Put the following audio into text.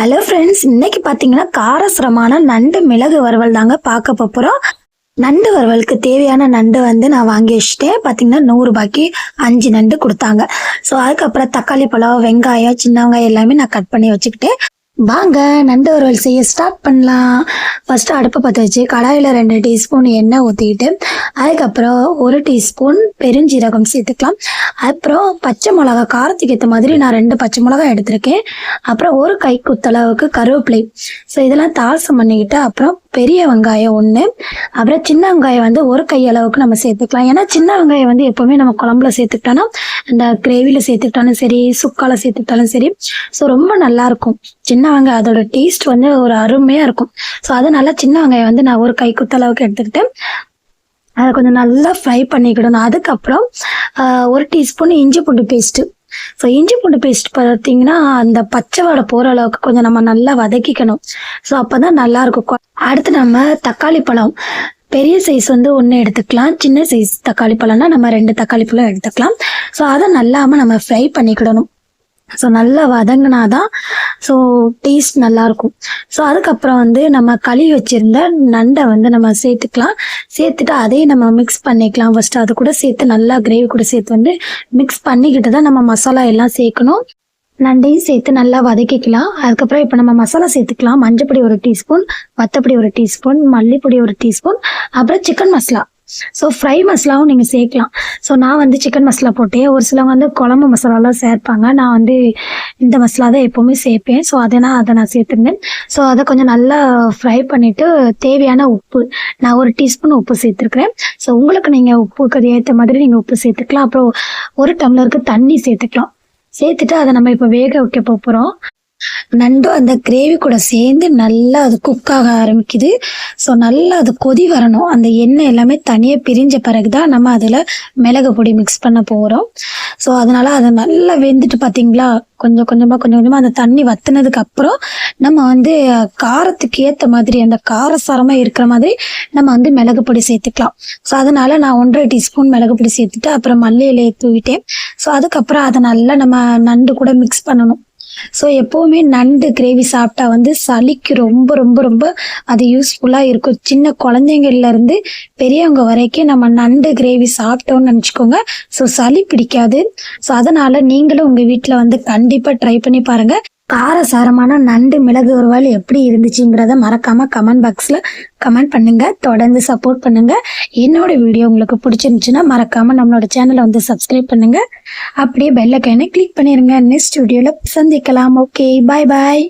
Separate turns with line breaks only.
hello friends இன்னைக்கு பார்த்தீங்கன்னா காரசிரமான நண்டு மிளகு வறுவல் தாங்க பார்க்க போகிறோம் நண்டு வறுவலுக்கு தேவையான நண்டு வந்து நான் வாங்கி வச்சுட்டேன் பார்த்தீங்கன்னா நூறுரூபாய்க்கு அஞ்சு நண்டு கொடுத்தாங்க ஸோ அதுக்கப்புறம் தக்காளி பழம் வெங்காயம் சின்ன வெங்காயம் எல்லாமே நான் கட் பண்ணி வச்சுக்கிட்டேன் வாங்க நண்டு உரல் செய்ய ஸ்டார்ட் பண்ணலாம் ஃபஸ்ட்டு அடுப்பை பற்ற வச்சு கடாயில் ரெண்டு டீஸ்பூன் எண்ணெய் ஊற்றிக்கிட்டு அதுக்கப்புறம் ஒரு டீஸ்பூன் பெருஞ்சீரகம் சேர்த்துக்கலாம் அப்புறம் பச்சை மிளகா காரத்துக்கு ஏற்ற மாதிரி நான் ரெண்டு பச்சை மிளகா எடுத்திருக்கேன் அப்புறம் ஒரு கை குத்தளவுக்கு கருவேப்பிலை ஸோ இதெல்லாம் தாசம் பண்ணிக்கிட்டு அப்புறம் பெரிய வெங்காயம் ஒன்று அப்புறம் சின்ன வெங்காயம் வந்து ஒரு கை அளவுக்கு நம்ம சேர்த்துக்கலாம் ஏன்னா சின்ன வெங்காயம் வந்து எப்போவுமே நம்ம குழம்புல சேர்த்துக்கிட்டோன்னா இந்த கிரேவியில் சேர்த்துக்கிட்டாலும் சரி சுக்கால சேர்த்துக்கிட்டாலும் சரி ஸோ ரொம்ப நல்லாயிருக்கும் சின்ன வெங்காயம் அதோட டேஸ்ட் வந்து ஒரு அருமையாக இருக்கும் ஸோ அதனால சின்ன வெங்காயம் வந்து நான் ஒரு கை குத்தளவுக்கு எடுத்துக்கிட்டு அதை கொஞ்சம் நல்லா ஃப்ரை பண்ணிக்கிடணும் அதுக்கப்புறம் ஒரு டீஸ்பூன் இஞ்சி பூண்டு பேஸ்ட்டு ஸோ இஞ்சி பூண்டு பேஸ்ட் பார்த்தீங்கன்னா அந்த பச்சை வடை போகிற அளவுக்கு கொஞ்சம் நம்ம நல்லா வதக்கிக்கணும் ஸோ அப்போ தான் நல்லாயிருக்கும் அடுத்து நம்ம தக்காளி பழம் பெரிய சைஸ் வந்து ஒன்று எடுத்துக்கலாம் சின்ன சைஸ் தக்காளி பழம்னா நம்ம ரெண்டு தக்காளி பழம் எடுத்துக்கலாம் ஸோ அதை நல்லாமல் நம்ம ஃப்ரை பண்ணிக்கிடணும் ஸோ நல்லா வதங்கினா தான் ஸோ டேஸ்ட் நல்லாயிருக்கும் ஸோ அதுக்கப்புறம் வந்து நம்ம களி வச்சுருந்த நண்டை வந்து நம்ம சேர்த்துக்கலாம் சேர்த்துட்டு அதே நம்ம மிக்ஸ் பண்ணிக்கலாம் ஃபஸ்ட்டு அது கூட சேர்த்து நல்லா கிரேவி கூட சேர்த்து வந்து மிக்ஸ் பண்ணிக்கிட்டு தான் நம்ம மசாலா எல்லாம் சேர்க்கணும் நண்டையும் சேர்த்து நல்லா வதக்கிக்கலாம் அதுக்கப்புறம் இப்போ நம்ம மசாலா சேர்த்துக்கலாம் மஞ்சப்பொடி ஒரு டீஸ்பூன் வத்தப்பொடி ஒரு டீஸ்பூன் மல்லிப்பொடி ஒரு டீஸ்பூன் அப்புறம் சிக்கன் மசாலா ஸோ ஃப்ரை மசாலாவும் நீங்கள் சேர்க்கலாம் ஸோ நான் வந்து சிக்கன் மசாலா போட்டேன் ஒரு சிலவங்க வந்து குழம்பு மசாலாலாம் சேர்ப்பாங்க நான் வந்து இந்த மசாலா தான் எப்போவுமே சேர்ப்பேன் ஸோ அதை நான் அதை நான் சேர்த்துருந்தேன் ஸோ அதை கொஞ்சம் நல்லா ஃப்ரை பண்ணிவிட்டு தேவையான உப்பு நான் ஒரு டீஸ்பூன் உப்பு சேர்த்துருக்குறேன் ஸோ உங்களுக்கு நீங்கள் உப்புக்கு ஏற்ற மாதிரி நீங்கள் உப்பு சேர்த்துக்கலாம் அப்புறம் ஒரு டம்ளருக்கு தண்ணி சேர்த்துக்கலாம் சேர்த்துட்டு அதை நம்ம இப்போ வேக வைக்க போகிறோம் நண்டும் அந்த கிரேவி கூட சேர்ந்து நல்லா அது குக் ஆக ஆரம்பிக்குது ஸோ நல்லா அது கொதி வரணும் அந்த எண்ணெய் எல்லாமே தனியாக பிரிஞ்ச பிறகு தான் நம்ம அதில் மிளகு பொடி மிக்ஸ் பண்ண போகிறோம் ஸோ அதனால் அதை நல்லா வெந்துட்டு பார்த்தீங்களா கொஞ்சம் கொஞ்சமாக கொஞ்சம் கொஞ்சமாக அந்த தண்ணி வத்துனதுக்கு அப்புறம் நம்ம வந்து காரத்துக்கு ஏற்ற மாதிரி அந்த காரசாரமாக இருக்கிற மாதிரி நம்ம வந்து மிளகு பொடி சேர்த்துக்கலாம் ஸோ அதனால நான் ஒன்றரை டீஸ்பூன் மிளகு பொடி சேர்த்துட்டு அப்புறம் மல்லி இலையை தூவிட்டேன் ஸோ அதுக்கப்புறம் அதை நல்லா நம்ம நண்டு கூட மிக்ஸ் பண்ணணும் ஸோ எப்போவுமே நண்டு கிரேவி சாப்பிட்டா வந்து சளிக்கு ரொம்ப ரொம்ப ரொம்ப அது யூஸ்ஃபுல்லாக இருக்கும் சின்ன குழந்தைங்கள்லேருந்து பெரியவங்க வரைக்கும் நம்ம நண்டு கிரேவி சாப்பிட்டோம்னு நினச்சிக்கோங்க ஸோ சளி பிடிக்காது ஸோ அதனால் நீங்களும் உங்கள் வீட்டில் வந்து கண்டிப்பாக ட்ரை பண்ணி பாருங்கள் காரசாரமான நண்டு மிளகு உருவால் எப்படி இருந்துச்சுங்கிறத மறக்காமல் கமெண்ட் பாக்ஸில் கமெண்ட் பண்ணுங்கள் தொடர்ந்து சப்போர்ட் பண்ணுங்கள் என்னோட வீடியோ உங்களுக்கு பிடிச்சிருந்துச்சுன்னா மறக்காமல் நம்மளோட சேனலை வந்து சப்ஸ்கிரைப் பண்ணுங்கள் அப்படியே பெல்லைக்கானே கிளிக் பண்ணிடுங்க நெக்ஸ்ட் வீடியோவில் சந்திக்கலாம் ஓகே பாய் பாய்